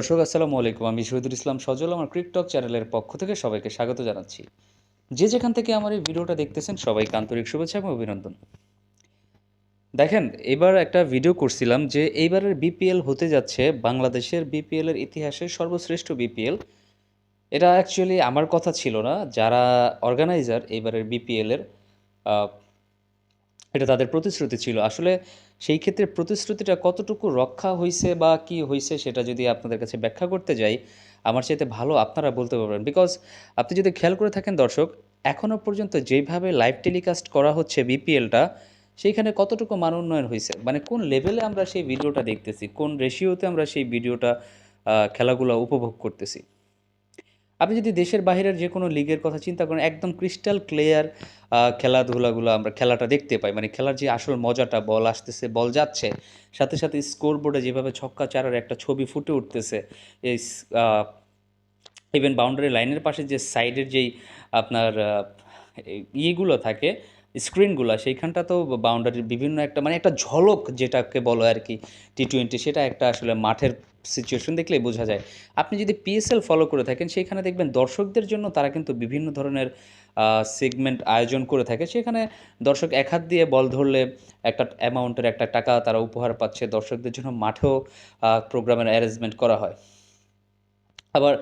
দর্শক, আসসালামু আলাইকুম। আমি শহীদুল ইসলাম সজল, আমার ক্রিকটক চ্যানেলের পক্ষ থেকে সবাইকে স্বাগত জানাচ্ছি। যে যেখান থেকে আমার এই ভিডিওটা দেখতেছেন, সবাইকে আন্তরিক শুভেচ্ছা এবং অভিনন্দন। দেখেন, এবার একটা ভিডিও করছিলাম যে এইবারের বিপিএল হতে যাচ্ছে, বাংলাদেশের বিপিএলের ইতিহাসে সর্বশ্রেষ্ঠ বিপিএল। এটা অ্যাকচুয়ালি আমার কথা ছিল না, যারা অর্গানাইজার এইবারের বিপিএলের এটা তাদের প্রতিশ্রুতি ছিল। আসলে সেই ক্ষেত্রে প্রতিশ্রুতিটা কতটুকু রক্ষা হয়েছে বা কি হয়েছে সেটা যদি আপনাদের কাছে ব্যাখ্যা করতে যাই, আমার চাইতে ভালো আপনারা বলতে পারবেন। বিকজ আপনি যদি খেয়াল করে থাকেন দর্শক এখনও পর্যন্ত যেভাবে লাইভ টেলিকাস্ট করা হচ্ছে বিপিএলটা সেইখানে কতটুকু মান উন্নয়ন হয়েছে মানে কোন লেভেলে আমরা সেই ভিডিওটা দেখতেছি? কোন রেশিওতে আমরা সেই ভিডিওটা খেলাগুলো উপভোগ করতেছি? আপনি যদি দেশের বাহিরের যে কোনো লিগের কথা চিন্তা করেন, একদম ক্রিস্টাল ক্লিয়ার খেলাধুলাগুলো আমরা খেলাটা দেখতে পাই। মানে খেলার যে আসল মজাটা, বল আসতেছে, বল যাচ্ছে, সাথে সাথে স্কোর বোর্ডে যেভাবে ছক্কা চারার একটা ছবি ফুটে উঠতেছে, এই ইভেন বাউন্ডারি লাইনের পাশে যে সাইডের যেই আপনার ইয়েগুলো থাকে স্ক্রিনগুলো সেইখানটা তো বাউন্ডারির বিভিন্ন একটা মানে একটা ঝলক যেটাকে বলো আর কি টি টোয়েন্টি সেটা একটা আসলে মাঠের সিচুয়েশন দেখলেই বোঝা যায়। আপনি যদি পিএসএল ফলো করে থাকেন সেখানে দেখবেন দর্শকদের জন্য তারা কিন্তু বিভিন্ন ধরনের সেগমেন্ট আয়োজন করে থাকে। সেখানে দর্শক এক হাত দিয়ে বল ধরলে একটা অ্যামাউন্টের একটা টাকা তারা উপহার পাচ্ছে দর্শকদের জন্য মাঠেও প্রোগ্রামের অ্যারেঞ্জমেন্ট করা হয়। আবার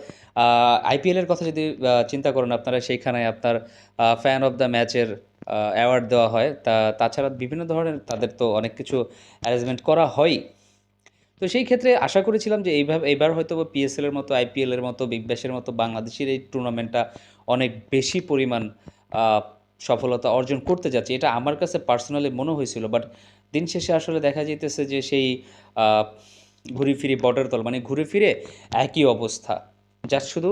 আইপিএলের কথা যদি চিন্তা করেন আপনারা, সেইখানে আপনার ফ্যান অফ দ্য ম্যাচের অ্যাওয়ার্ড দেওয়া হয়। তা, তাছাড়া বিভিন্ন ধরনের তাদের তো অনেক কিছু অ্যারেঞ্জমেন্ট করা হয়। তো সেই ক্ষেত্রে আশা করেছিলাম যে এইভাবে এবার হয়তো পিএসএলের মতো আইপিএলের মতো বিগ ব্যাশের মতো বাংলাদেশের এই টুর্নামেন্টটা অনেক বেশি পরিমাণ সফলতা অর্জন করতে যাচ্ছে। এটা আমার কাছে পার্সোনালি মনে হয়েছিল বাট দিন শেষে আসলে দেখা যাইতেছে যে সেই ঘুরে ফিরে বর্ডার তল মানে ঘুরে ফিরে একই অবস্থা। যা শুধু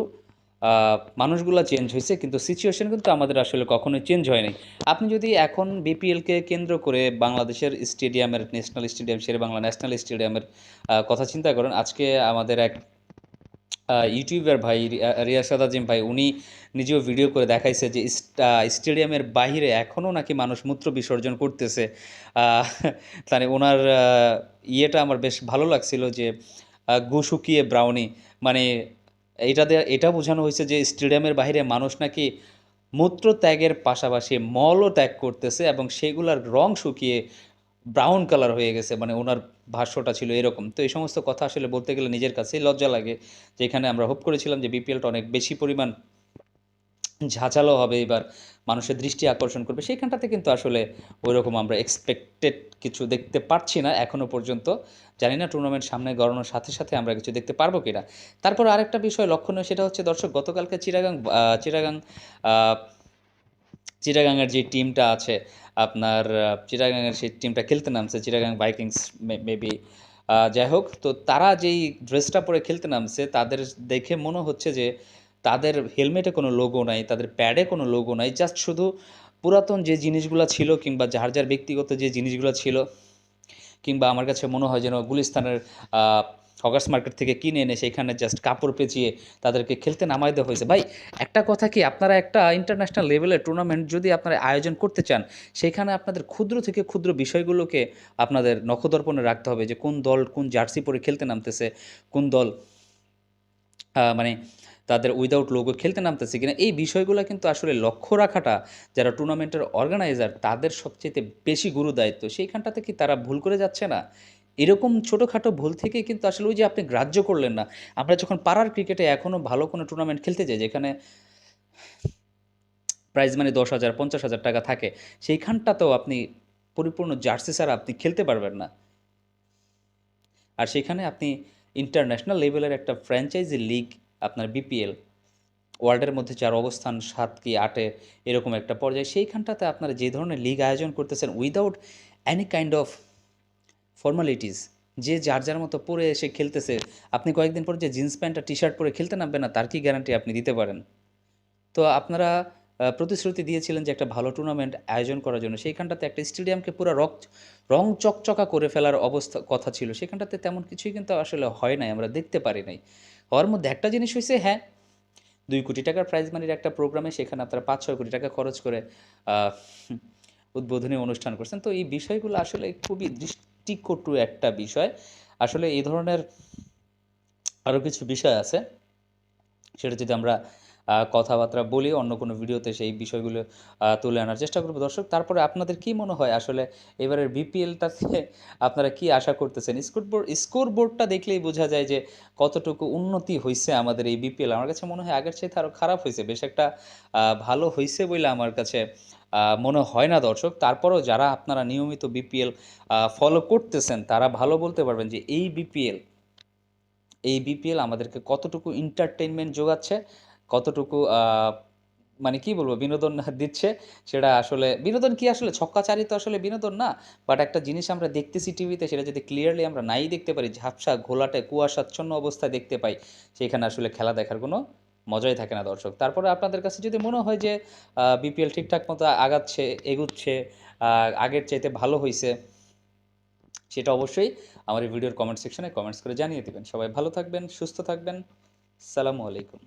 মানুষগুলা চেঞ্জ হয়েছে কিন্তু সিচুয়েশন কিন্তু আমাদের আসলে কখনোই চেঞ্জ হয়নি আপনি যদি এখন বিপিএলকে কেন্দ্র করে বাংলাদেশের স্টেডিয়ামের national stadium Shere Bangla national স্টেডিয়ামের কথা চিন্তা করেন, আজকে আমাদের এক ইউটিউবার ভাই রিয়া- রিয়াসাদ আজিম ভাই, উনি নিজেও ভিডিও করে দেখাইছে যে স্টেডিয়ামের বাইরে এখনও নাকি মানুষ মূত্র বিসর্জন করতেছে। মানে ওনার ইয়েটা আমার বেশ ভালো লাগছিল যে গু শুকিয়ে ব্রাউনি মানে এটা এটা বোঝানো হয়েছে যে স্টেডিয়ামের বাইরে মানুষ নাকি মূত্র ত্যাগের পাশাপাশি মলও ত্যাগ করতেছে এবং সেগুলার রং শুকিয়ে ব্রাউন কালার হয়ে গেছে মানে ওনার ভাষ্যটা ছিল এরকম। তো এই সমস্ত কথা আসলে বলতে গেলে নিজের কাছেই লজ্জা লাগে। যেখানে আমরা হোপ করেছিলাম যে বিপিএলটা অনেক বেশি পরিমাণ ঝাঁঝালো হবে এবার, মানুষের দৃষ্টি আকর্ষণ করবে। সেইখানটাতে কিন্তু আসলে ওইরকম আমরা এক্সপেক্টেড কিছু দেখতে পারছি না এখনও পর্যন্ত। জানি না টুর্নামেন্ট সামনে গড়ানোর সাথে সাথে আমরা কিছু দেখতে পারব কিনা। তারপর আরেকটা বিষয় লক্ষণীয় সেটা হচ্ছে, দর্শক, গতকালকে চিরাগাং চিরাগাং চিটাগাংয়ের যে টিমটা আছে, আপনার চিটাগাংয়ের সেই টিমটা খেলতে নামছে চিটাগাং বাইকিংস মেবি যাই হোক, তো তারা যেই ড্রেসটা পরে খেলতে নামছে, তাদের দেখে মনে হচ্ছে যে তাদের হেলমেটে কোনো লোগো নাই, তাদের প্যাডে কোনো লোগো নাই জাস্ট শুধু পুরাতন যে জিনিসগুলো ছিল কিংবা যার যার ব্যক্তিগত যে জিনিসগুলো ছিল কিংবা আমার কাছে মনে হয় যেন গুলিস্তানের হকার্স মার্কেট থেকে কিনে এনে সেখানে জাস্ট কাপড় পেঁচিয়ে তাদেরকে খেলতে নামাই দেওয়া হয়েছে। ভাই, একটা কথা কি, আপনারা একটা ইন্টারন্যাশনাল লেভেলের টুর্নামেন্ট যদি আপনারা আয়োজন করতে চান, সেখানে আপনাদের ক্ষুদ্র থেকে ক্ষুদ্র বিষয়গুলোকে আপনাদের নখদর্পণে রাখতে হবে যে কোন দল কোন জার্সি পরে খেলতে নামতেছে, কোন দল মানে তাদের উইদাউট লোগো খেলতে নামতেছে কিনা, এই বিষয়গুলো কিন্তু আসলে লক্ষ্য রাখাটা যারা টুর্নামেন্টের অর্গানাইজার তাদের সবচেয়ে বেশি গুরু দায়িত্ব সেইখানটাতে কি তারা ভুল করে যাচ্ছে না? এরকম ছোটোখাটো ভুল থেকে কিন্তু আসলে ওই যে আপনি গ্রাহ্য করলেন না, আমরা যখন পাড়ার ক্রিকেটে এখনও ভালো কোনো টুর্নামেন্ট খেলতে যাই, যেখানে প্রাইজ মানে দশ হাজার, পঞ্চাশ হাজার টাকা থাকে, সেইখানটাতেও আপনি পরিপূর্ণ জার্সি ছাড়া আপনি খেলতে পারবেন না। আর সেখানে আপনি ইন্টারন্যাশনাল লেভেলের একটা ফ্র্যাঞ্চাইজি লিগ আপনার বিপিএল ওয়ার্ল্ডের মধ্যে যার অবস্থান সাত কি আটে এরকম একটা পর্যায়ে, সেইখানটাতে আপনারা যে ধরনের লিগ আয়োজন করতেছেন without any kind of formalities যে যার যার মতো পরে এসে খেলতেছে, আপনি কয়েকদিন পর যে জিন্স প্যান্ট আর টি শার্ট পরে খেলতে নামবেন না, তার কি গ্যারান্টি আপনি দিতে পারেন? তো আপনারা প্রতিশ্রুতি দিয়েছিলেন যে একটা ভালো টুর্নামেন্ট আয়োজন করার জন্য, সেইখানটাতে একটা স্টেডিয়ামকে পুরো রক, রং চকচকা করে ফেলার অবস্থা, কথা ছিল সেখানটাতে তেমন কিছুই কিন্তু আসলে হয় নাই, আমরা দেখতে পারি নাই। হওয়ার মধ্যে একটা জিনিস হয়েছে হ্যাঁ দুই কোটি টাকার প্রাইজ মানির একটা প্রোগ্রামে সেখানে আপনারা পাঁচ, ছয় কোটি টাকা খরচ করে উদ্বোধনী অনুষ্ঠান করছেন। তো এই বিষয়গুলো আসলে খুবই দৃষ্টিকটু একটা বিষয়। আসলে এই ধরনের আরও কিছু বিষয় আছে, সেটা যদি আমরা কথাবার্তা বলি অন্য কোনো ভিডিওতে সেই বিষয়গুলো তুলে আনার চেষ্টা করব। দর্শক, তারপরে আপনাদের কি মনে হয় আসলে এবারের বিপিএলটাতে আপনারা কি আশা করতেছেন? স্কোরবোর্ড স্কোরবোর্ডটা দেখলেই বোঝা যায় যে কতটুকু উন্নতি হয়েছে আমাদের এই বিপিএল আমার কাছে মনে হয় আগের চাইতে আরও খারাপ হয়েছে বেশ একটা ভালো হয়েছে বলে আমার কাছে মনে হয় না দর্শক। তারপরেও যারা আপনারা নিয়মিত বিপিএল ফলো করতেছেন, তারা ভালো বলতে পারবেন যে এই বিপিএল এই বিপিএল আমাদেরকে কতটুকু এন্টারটেইনমেন্ট যোগাচ্ছে কতটুকু মানে কি বলব, বিনোদন দিচ্ছে সেটা আসলে, বিনোদন কি আসলে, ছক্কাচারিত আসলে বিনোদন না বাট একটা জিনিস আমরা দেখতেছি টিভিতে সেটা যদি ক্লিয়ারলি আমরা নাই দেখতে পারি, ঝাপসা, ঘোলাটে, কুয়াশাচ্ছন্ন অবস্থায় দেখতে পাই, সেখানে আসলে খেলা দেখার কোনো মজাই থাকে না দর্শক। তারপরে আপনাদের কাছে যদি মনে হয় যে বিপিএল ঠিকঠাক মতো আগাচ্ছে, এগুচ্ছে আগের চাইতে ভালো হয়েছে সেটা অবশ্যই আমার ভিডিওর কমেন্ট সেকশনে কমেন্টস করে জানিয়ে দেবেন। সবাই ভালো থাকবেন, সুস্থ থাকবেন। সালামু আলাইকুম।